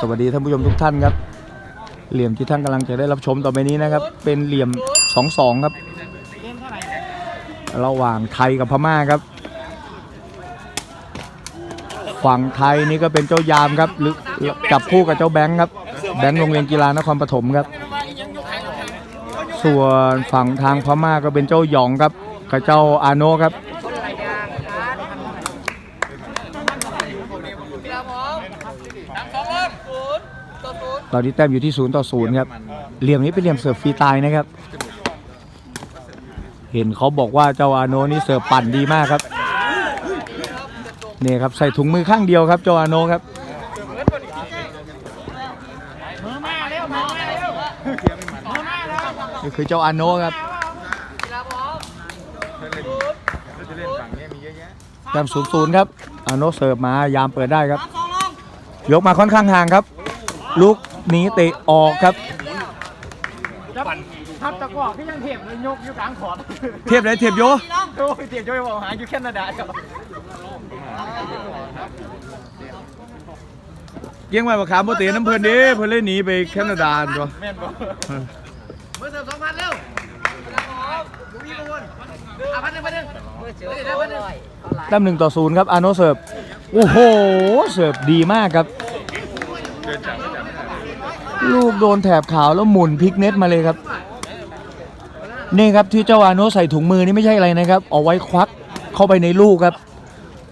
สวัสดีท่านผู้ชมทุกท่านครับ เหลี่ยมที่ท่านกำลังจะได้รับชมต่อไปนี้นะครับ เป็นเหลี่ยมสองสองครับ ระหว่างไทยกับพม่าครับ ฝั่งไทยนี่ก็เป็นเจ้ายามครับหรือจับคู่กับเจ้าแบงค์ครับ แบงค์โรงเรียนกีฬานครปฐมครับ ส่วนฝั่งทางพม่าก็เป็นเจ้าหยองครับกับเจ้าอาโนครับ ตอนนี้แต้มอยู่ที่ศูนย์ต่อศูนย์ครับเหลี่ยมนี้เป็นเหลี่ยมเสิร์ฟฟรีตายนะครับ เห็นเขาบอกว่าเจ้าอาโนนี่เสิร์ฟปั่นดีมากครับนี่ครับใส่ถุงมือข้างเดียวครับเจ้าอาโนครับนี่คือเจ้าอาโนครับแต้มศูนย์ศูนย์ครับอาโนเสิร์ฟมายามเปิดได้ครับ ยกมาค่อนข้างห่างครับ ลูก นี้เตะออกครับทับตะกร้อที่ยังเทียบเลยยกอยู่กลางขอดเทียบเลยเทียบโยโอ้ยเทียบจะไปบอกหาอยู่แคนาดาเจ้าเกี้ยงไว้บักขามโมเตะน้ำเพลินดิเพิ่นเลยหนีไปแคนาดาตัวแม่นบ่เมื่อเสิร์ฟสองพันเร็วดูพี่ทุกคนอะพันหนึ่งพันหนึ่งเมื่อเสิร์ฟได้พันหนึ่งแต้มหนึ่งต่อศูนย์ครับอาโนเสิร์ฟโอ้โห เสิร์ฟดีมากครับ ลูกโดนแถบขาวแล้วหมุนพลิกเน็ตมาเลยครับ นี่ครับที่เจ้าอาโนใส่ถุงมือนี่ไม่ใช่อะไรนะครับ เอาไว้ควักเข้าไปในลูกครับ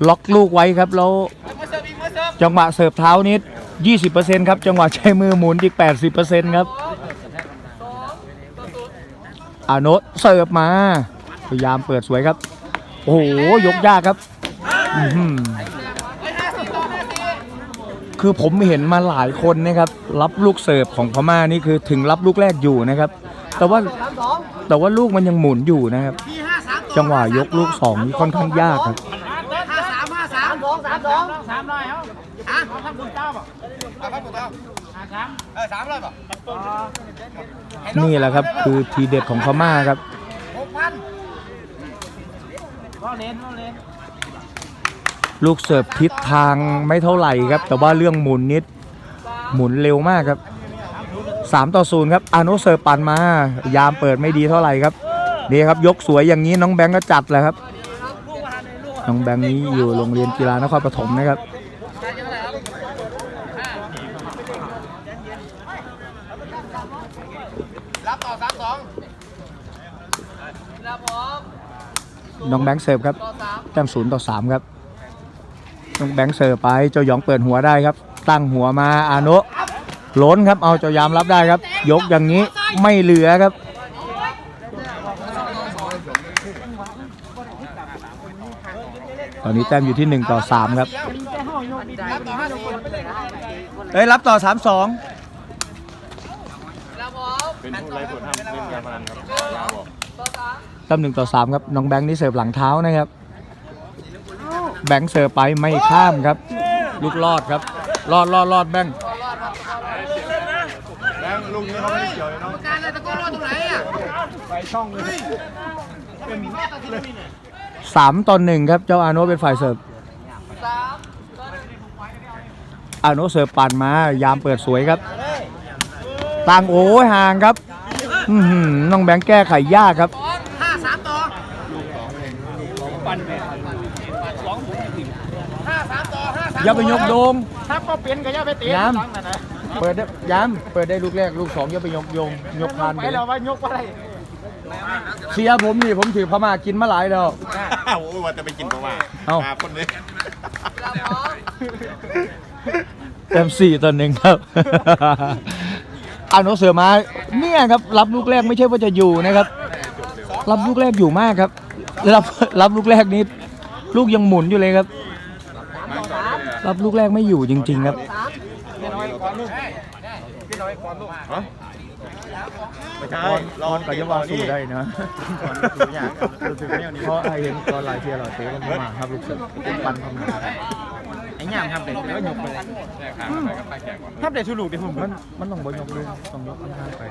ล็อกลูกไว้ครับแล้วเมื่อเสิร์ฟอีกเมื่อเสิร์ฟจังหวะเสิร์ฟเท้านิด20%ครับจังหวะใช้มือหมุนอีก 80%ครับอาโนเสิร์ฟมาพยายามเปิดสวยครับ โอ้โหยกยากครับ คือผมเห็นมาหลายคนนะครับ รับลูกเสิร์ฟของพม่านี่คือถึงรับลูกแรกอยู่นะครับ แต่ว่าแต่ว่าลูกมันยังหมุนอยู่นะครับ จังหวะยกลูกสองนี่ค่อนข้างยากครับห้าสามห้าสามสองสามสองสามร้อยเอาอะพันคุณเจ้าป่ะพันคุณเจ้าห้าสามเออสามร้อยป่ะนี่แหละครับคือทีเด็ดของพม่าครับหกพันก็เล่นก็เล่นลูกเสิร์ฟทิศทางไม่เท่าไหร่ครับ แต่ว่าเรื่องหมุนนิดหมุนเร็วมากครับ 3 ต่อ0ครับอานุเสิร์ฟปั่นมา ยามเปิดไม่ดีเท่าไหร่ครับนี่ครับยกสวยอย่างนี้น้องแบงก์ก็จัดแหละครับ น้องแบงค์นี้อยู่โรงเรียนกีฬานครปฐมนะครับรับต่อสามสองรับผมน้องแบงค์เสิร์ฟครับต่อสามแต้มศูนย์ต่อสามครับ น้องแบงค์เสิร์ฟไปเจ้าหยองเปิดหัวได้ครับ ตั้งหัวมาอานุล้นครับเอาเจ้ายามรับได้ครับ ยกอย่างนี้ไม่เหลือครับตอนนี้แต้มอยู่ที่ 1 ต่อ 3 ครับรับต่อห้าสิบเอ้ย รับต่อ 3 2รับผมเป็นผู้ไร้ผลทำเล่นการพนันครับบอกต่อสามแต้มหนึ่งต่อ 3 ครับ น้องแบงค์นี่เสิร์ฟหลังเท้านะครับ แบงค์เสิร์ฟไปไม่ข้ามครับ ลูกรอดครับ รอดรอดรอดแบงค์แบงค์ลูกนี้เขาไม่ได้เกี่ยวเลยเนาะการเลยตะโกนรอตรงไหนอะสามต่อหนึ่งครับ เจ้าอาโนเป็นฝ่ายเสิร์ฟสามอาโนเสิร์ฟปั่นมายามเปิดสวยครับต่างโอ้ยห่างครับอื้อหือน้องแบงค์แก้ไขยากครับ สองห้าสามต่อห้าสามต่ อห้าสามอย่าไปยกโดงถ้าก็เป็นก็อย่าไปเตะย้ำ หลังนั่นนะเปิดได้ยามเปิดได้ลูกแรกลูกสองอย่าไปยกโยงยกพานไปไปแล้วว่ายกไปเสียผมนี่ผมถือพม่ากินมาหลายแล้ว โอ้ยว่าจะไปกินเพราะว่าเอ้ามาคนนี้เต็มสี่ต่อหนึ่งครับอาโนเสือมาเนี่ยครับ รับลูกแรกไม่ใช่ว่าจะอยู่นะครับ รับลูกแรกอยู่มากครับ รับรับลูกแรกนี้ลูกยังหมุนอยู่เลยครับ รับลูกแรกไม่อยู่จริง ๆ ครับพี่น้อยก่อนลูกพี่น้อยก่อนลูกฮะไม่ใช่รอนกับยาวาสู้ได้นะก่อนสู้ยากรู้สึกเนี่ยนี่เพราะไอเห็นตอนหลายเทียเราเตะกันมาครับลูกเสือปันเข้ามาไอ้ย่ามทำเด็กแล้วยกไปเลยทำเด็กทุลูกดิผมมันมันต้องบยกเลยต้องยกข้างๆไป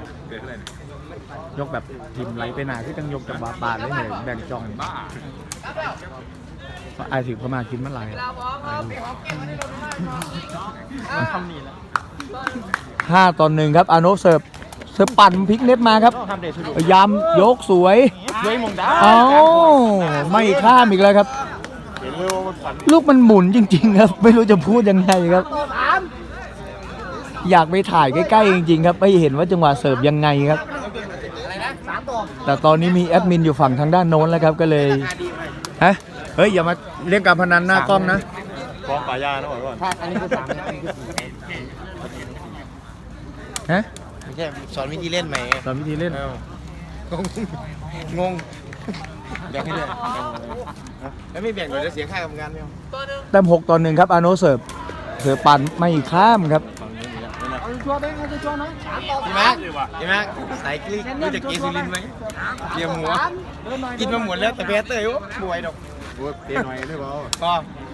ยกแบบทิมไหลไปหนาที่ต้องยกจากบาบาดเลยเหรอแบ่งจอง ไอถือเข้ามากินเมื่อไหร่เราบอกว่าปีของเก่งวันนี้เราดูมากทำนี่แหละห้าต่อหนึ่งครับอาโนเสิร์ฟเสิร์ฟปั่นพลิกเน็ตมาครับทำเด็ดสุดพยายามยกสวยด้วยมงดาเอ้าไม่ข้ามอีกแล้วครับเห็นเลยว่ามันฝันลูกมันหมุนจริง ๆ ครับ ไม่รู้จะพูดยังไงครับ อยากไปถ่ายใกล้ๆจริงๆครับไม่เห็นว่าจังหวะเสิร์ฟยังไงครับแต่ตอนนี้มีแอดมินอยู่ฝั่งทางด้านโน้นแล้วครับก็เลยฮะ เฮ้ยอย่ามาเล่นการพนันหน้ากล้องนะฟ้องป่ายานะบอกก่อนอันนี้คือสามอันนี้คือสี่ฮะไม่ใช่สอนวิธีเล่นใหม่ไงสอนวิธีเล่นงงแบ่งให้เลยแล้วไม่แบ่งเลยจะเสียค่ากรรมการไหมแต้มหกต่อหนึ่งครับอาโนเสิร์ฟเสิร์ฟปั่นไม่ข้ามครับพี่มาร์คพี่มาร์คสายกลิ้งรู้จักเกซูลินไหมเรียมหัว กินมาหมดแล้วแต่แพ้เตยโอ้ป่วยดอก โอ้ยเตะหน่อยได้เปล่าก็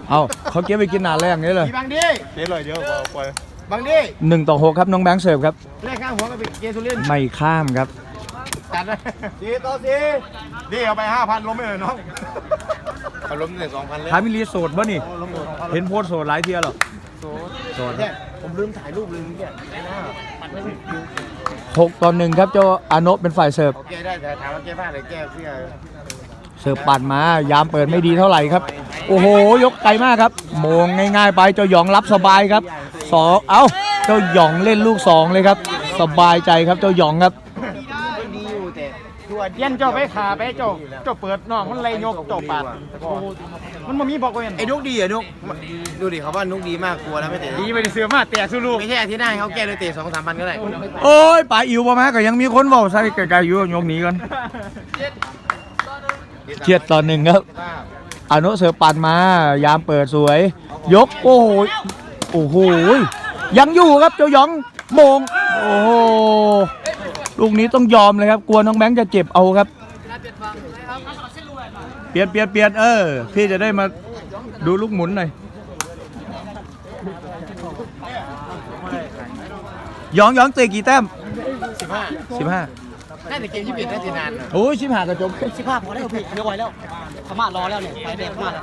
เอาเขาเก็บไปกินนานแล้วอย่างนี้เลยบางดีเตะหน่อยเดียวพอปล่อยบางดีหนึ่งต่อหกครับน้องแบงค์เสิร์ฟครับแรกข้างหัวกับเกซูลินไม่ข้ามครับ จัดเลยสี่ต่อสี่ดีเอาไปห้าพันล้มไม่เลยน้องเขาล้มตั้งแต่สองพันเลยท้ายมิลีโสดป่ะนี่ ล้มหมดเห็นโพสต์โสดหลายเทียหรอโสดเนี่ยผมลืมถ่ายรูปลืมเนี่ยหกต่อหนึ่งครับเจ้าอาโนะเป็นฝ่ายเสิร์ฟโอเคได้แต่ถามว่าแก้ผ้าหรือแก้เสื้อ เสิร์ฟปั่นมายามเปิดไม่ดีเท่าไหร่ครับ โอ้โห ยกไกลมากครับโมงง่ายๆไปเจ้าหยองรับสบายครับสองเอ้าเจ้าหยองเล่นลูกสองเลยครับ สบายใจครับเจ้าหยองครับดีอยู่แต่ตัวเย็นเจ้าไปขาไปเจ้าเจ้าเปิดน้องมันเลยยกเจ้าปาดโอ้โหมันบ่มีบอกว่าเห็นไอ้นุกดีอะนุกดูดิเขาว่านุกดีมากกลัวแล้วไม่เตะดีไปเสือมาแตกสู้ลูกไม่ใช่อาทิตย์หน้าให้เขาแก้เลยเตะสองสามพันก็ได้โอ้ยป่าอิวประมาก็ยังมีคนบอกใส่ไกลๆอยู่ยกหนีกัน เจ็ดต่อหนึ่งครับอาโนะเสิร์ฟปั่นมายามเปิดสวย ยกโอ้โหโอ้โหยังอยู่ครับเจ้าหยองโมงโอ้โหลูกนี้ต้องยอมเลยครับกลัวน้องแบงค์จะเจ็บเอาครับ เปลี่ยนเปลี่ยนเปลี่ยนเออ พี่จะได้มาดูลูกหมุนหน่อยหยองหยองเตะกี่แต้มสิบห้าสิบห้า น่าจะเกมยี่สิบเอ็ดน่าจะนานโอ้ยชิบหากระจบสิบห้าพอแล้วพี่เดี๋ยวไหวแล้วขม่ารอแล้วเนี่ยไปเด็กมาก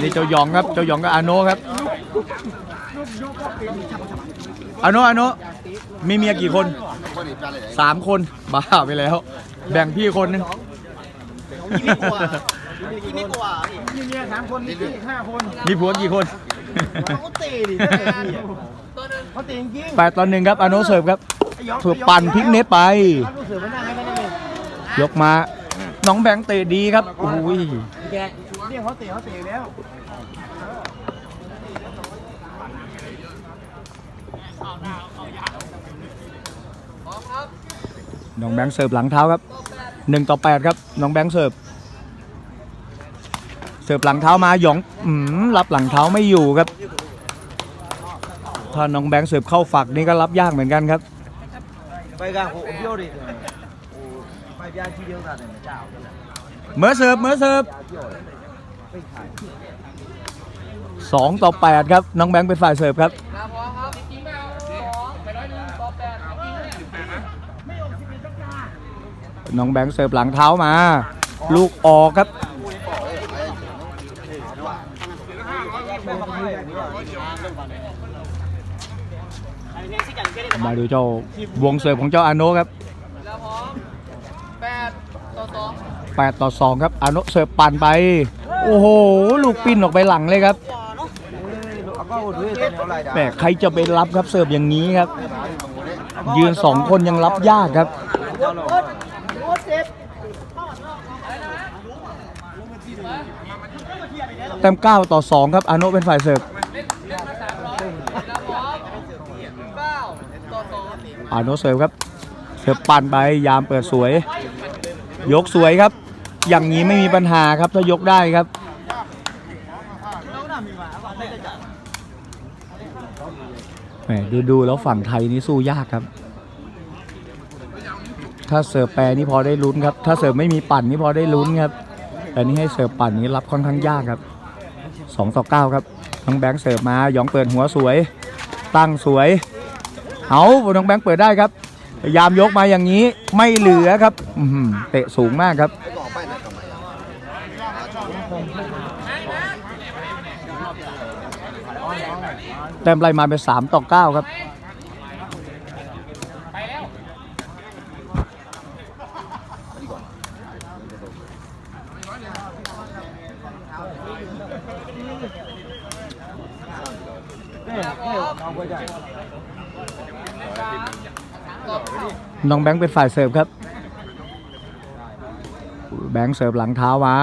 นี่เจ้าหยองครับ เจ้าหยองกับอาโนะครับอาโนอาโนมีเมียกี่คนสามคน บ้าไปแล้ว แบ่งพี่คนนึงยี่สิบกว่ายี่สิบกว่ามีเมียสามคนมีพี่ห้าคน มีผัวกี่คนเขาเตะดิเขาเตะจริงแปดตอนหนึ่งครับอาโนเสิร์ฟครับ เถือปั่นพลิกเน็ตไปเขารู้สึกว่าน่าให้ไม่ได้เลยยกมา น้องแบงค์เตะดีครับอุ้ยแกเรียกเขาเตะเขาเตะแล้วน้องแบงค์เสิร์ฟหลังเท้าครับหนึ่งต่อแปดครับ น้องแบงค์เสิร์ฟ เสิร์ฟหลังเท้ามาหยองอืมรับหลังเท้าไม่อยู่ครับ ถ้าน้องแบงค์เสิร์ฟเข้าฝักนี่ก็รับยากเหมือนกันครับ ไปกันโอ้เบี้ยวดิไปยาที่เดียวกันเนี่ยเจ้าเมื่อเสิร์ฟเมื่อเสิร์ฟสองต่อแปดครับน้องแบงค์เป็นฝ่ายเสิร์ฟครับน้องแบงค์เสิร์ฟหลังเท้ามา ลูกออกครับ มาดูเจ้าวงเสิร์ฟของเจ้าอาโนะครับแปดต่อสองครับอาโนเสิร์ฟปั่นไป โอ้โห ลูกปิ้นออกไปหลังเลยครับแต่ใครจะไปรับครับเสิร์ฟอย่างนี้ครับ ยืนสองคนยังรับยากครับแต้ม9ต่อ 2 ครับอาโนเป็นฝ่ายเสิร์ฟ อาโนเสิร์ฟครับเสิร์ฟปั่นไปยามเปิดสวย ยกสวยครับ อย่างนี้ไม่มีปัญหาครับถ้ายกได้ครับแหมดูดูๆแล้วฝั่งไทยนี่สู้ยากครับ ถ้าเสิร์ฟแปรนี่พอได้ลุ้นครับ ถ้าเสิร์ฟไม่มีปั่นนี่พอได้ลุ้นครับ แต่นี่ให้เสิร์ฟปั่นนี้รับค่อนข้างยากครับ2ต่อ9ครับน้งแบงค์เสิร์ฟมาหยองเปิดหัวสวย ตั้งสวย เอาน้องแบงค์เปิดได้ครับพยายามยกมาอย่างนี้ไม่เหลือครับอืเตะสูงมากครับเแต้มไล่มาเป็นสามต่อเก้าครับ น้องแบงค์เป็นฝ่ายเสิร์ฟครับ แบงค์เสิร์ฟหลังเท้ามา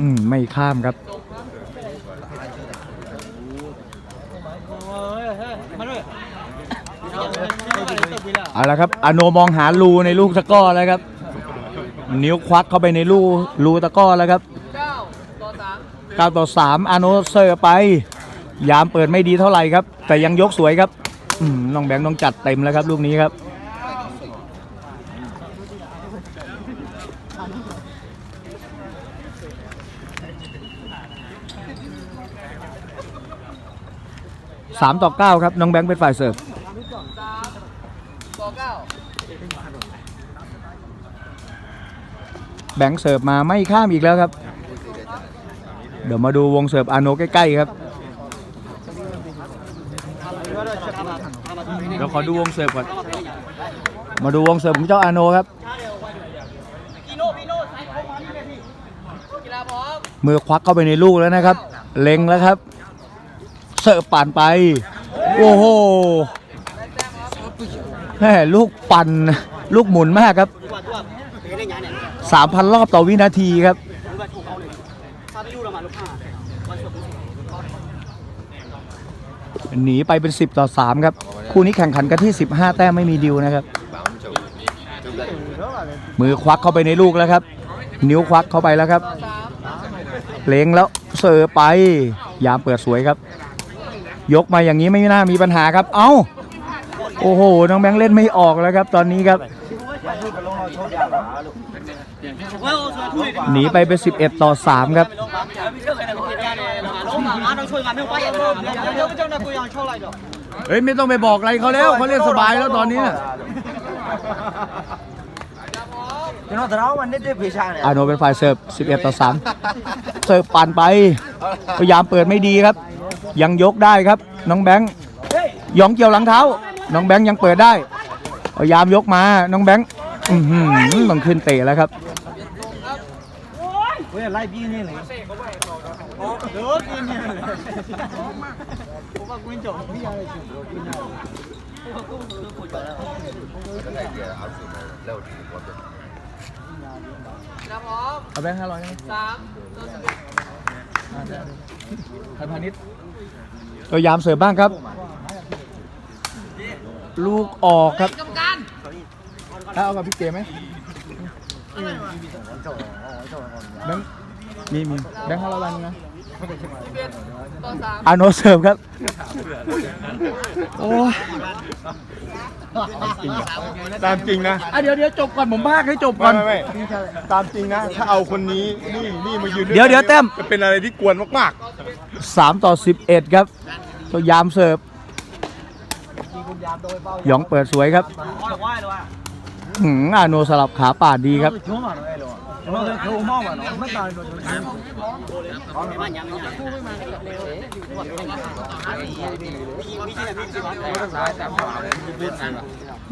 อืมไม่ข้ามครับเอาละครับอโนมองหารูในลูกตะก้อแล้วครับ นิ้วควักเข้าไปในรูรูตะก้อแล้วครับ9ต่อ3อโนเซอร์ไป ยามเปิดไม่ดีเท่าไหร่ครับ แต่ยังยกสวยครับน้องแบงค์ต้องจัดเต็มแล้วครับลูกนี้ครับ สามต่อเก้าครับ น้องแบงค์เป็นฝ่ายเสิร์ฟแบงค์เสิร์ฟมาไม่ข้ามอีกแล้วครับ เดี๋ยวมาดูวงเสิร์ฟอาโนใกล้ๆครับเดี๋ยวขอดูวงเสิร์ฟก่อน มาดูวงเสิร์ฟของเจ้าอาโนครับ มือควักเข้าไปในลูกแล้วนะครับ เล็งแล้วครับ เสิร์ฟปั่นไป โอ้โหแม่ลูกปั่นลูกหมุนมากครับ 3,000 รอบต่อวินาทีครับ หนีไปเป็น 10 ต่อ 3 ครับ คู่นี้แข่งขันกันที่ 15 แต้มไม่มีดิวนะครับ มือควักเข้าไปในลูกแล้วครับ นิ้วควักเข้าไปแล้วครับ เล็งแล้วเสิร์ฟไป ยามเปิดสวยครับ ยกมาอย่างนี้ไม่น่ามีปัญหาครับ เอ้า โอ้โห น้องแบงค์เล่นไม่ออกแล้วครับ ตอนนี้ครับ หนีไปเป็น 11 ต่อ 3 ครับ เฮ้ย ไม่ต้องไปบอกอะไรเขาแล้วเขาเล่นสบายแล้วตอนนี้น่ะ อาโนได้เป็นฝ่ายเสิร์ฟ11 ต่อ 3 เสิร์ฟปานไป พยายามเปิดไม่ดีครับ ยังยกได้ครับ น้องแบงค์ยองเกี่ยวหลังเท้า น้องแบงค์ยังเปิดได้พยายามยกมา น้องแบงค์ต้องขึ้นเตะแล้วครับเว้ยไล่พี่นี่เลยโดนกินเนี่ยผมว่กูไม่จบพี่อะไรจบเอาแบงค์ห้าร้อยสามตัวสิบเอ็ดยพาณิช พยายามเสิร์ฟบ้างครับ ลูกออกครับ กรรมการ ถ้าเอากับพี่เจไหมแบงค์มีมีแบงค์ห้าร้อยบาทนึงนะอาโนเสิร์ฟครับ โอ้ยตามจริงนะอะเดี๋ยวเดี๋ยวจบก่อนผมพากให้จบก่ไม่อน ไม่ไม่ตามจริงนะ ถ้าเอาคนนี้นี่นี่มายืนเดี๋ยวเดี๋ยวแต้ม จะเป็นอะไรที่กวนมากสามต่อสิบเอ็ดครับพยายามเสิร์ฟหยองเปิดสวยครับหื อืมอาโนสลับขาป่าดีครับ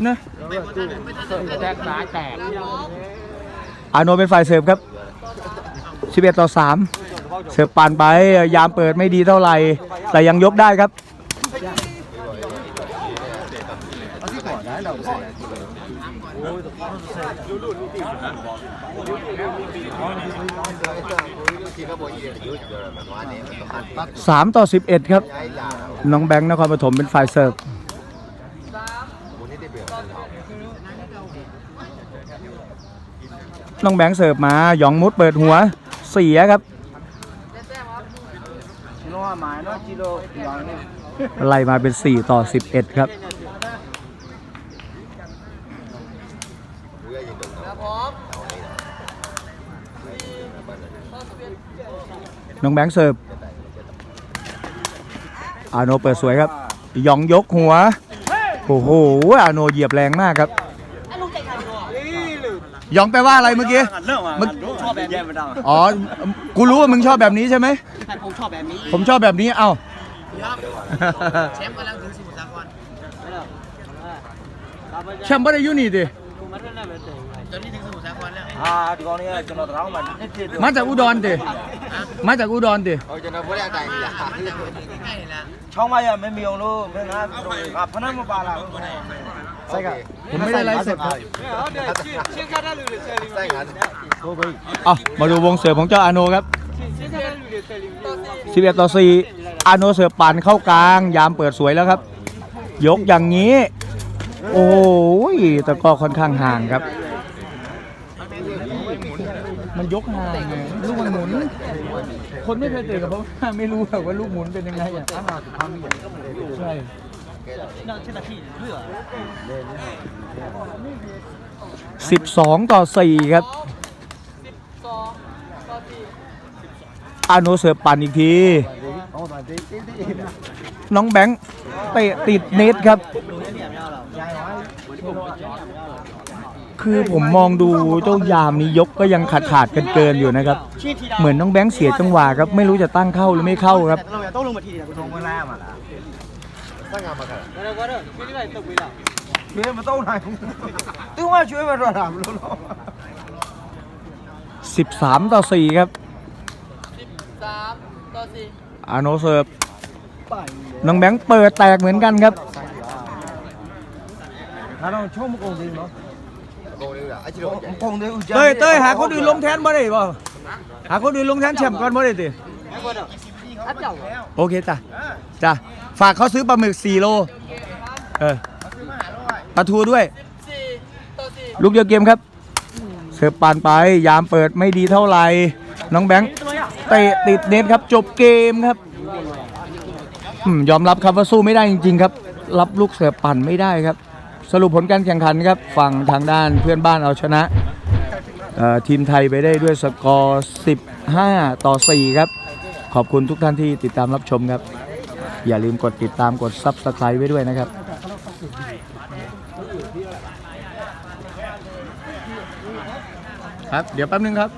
เนอะอาโนเป็นฝ่ายเสิร์ฟครับ11ต่อ3เสิร์ฟปานไปยามเปิดไม่ดีเท่าไหร่ แต่ยังยกได้ครับ สามต่อสิบเอ็ดครับ น้องแบงค์นครปฐมเป็นฝ่ายเสิร์ฟน้องแบงค์เสิร์ฟมาหยองมุดเปิดหัวเสียครับอะไรมาเป็นสี่ต่อสิบเอ็ดครับ น้องแบงค์เสิร์ฟอาโนเปิดสวยครับหยองยกหัว โอ้โหอาโนเหยียบแรงมากครับหยองแปลว่าอะไรเมื่อกี้เรื่องอะมึงชอบแบบแย่ไม่ได้อ๋อ กูรู้ว่ามึงชอบแบบนี้ใช่ไหมแต่ผมชอบแบบนี้ ผมชอบแบบนี้ เอ้าแชมป์กำลังถึงสมุทรสาครแชมป์บ่ได้อยู่นี่ดิ มาจากอุดรดิมาจากอุดรดิช่องมาอย่ไม่มีองรู้ไม่งั้นกับพนันมาปาลาใช่ครับผมไม่ได้ไลฟ์สดครับเอามาดูวงเสือของเจ้าอโนครับ11ต่อ4อโนเสือปั่นเข้ากลาง ยามเปิดสวยแล้วครับ ยกอย่างนี้ โอ้ยแต่ก็ค่อนข้างห่างครับ มันยกห่างไงลูกมันหมุน คนไม่เคยเตะกับผมไม่รู้หรอกว่าลูกหมุนเป็นยังไงอะใช่สิบสองต่อสี่ครับอาโนเสิร์ฟปั่นอีกที น้องแบงค์เตะติดเน็ตครับ คือผมมองดูเจ้ายามนี้ยกก็ยังขาดขาดกันเกินอยู่นะครับ เหมือนน้องแบงค์เสียจังหวะครับ ไม่รู้จะตั้งเข้าหรือไม่เข้าครับต้องลงมาทีเดียวลงมาแล้วตั้งงามมาครับเดี๋ยวก็เดี๋ยวไม่ได้ตกไปแล้วมีเรื่องมาโต้ไหนตึ้งว่าช่วยมาระดับลุ้นสิบสามต่อสี่ครับสิบอาโนเซิร์ฟน้องแบงค์เปิดแตกเหมือนกันครับถ้าเราช่วงมุกองดีเนาะ เต้ยเต้ยหาคนอื่นลงแทนบ่ได้บ่หาคนอื่นลงแทนแชมป์ก่อนบ่ได้ติไม่ก็เด้ออัดเจ้าโอเคจ้ะจ้ะฝากเขาซื้อปลาหมึก4โลเออปลาทูด้วย ลูกเดียวเกมครับ เสิร์ฟปานไป ยามเปิดไม่ดีเท่าไหร่ น้องแบงค์เตะติดเน็ตครับ จบเกมครับอืมยอมรับครับว่าสู้ไม่ได้จริง ๆ ครับ รับลูกเสิร์ฟปั่นไม่ได้ครับ สรุปผลการแข่งขันครับฝั่งทางด้านเพื่อนบ้านเอาชนะทีมไทยไปได้ด้วยสกอร์ 15 ต่อ 4 ครับ ขอบคุณทุกท่านที่ติดตามรับชมครับ อย่าลืมกดติดตามกด Subscribe ไว้ด้วยนะครับครับ เดี๋ยวแป๊บนึงครับ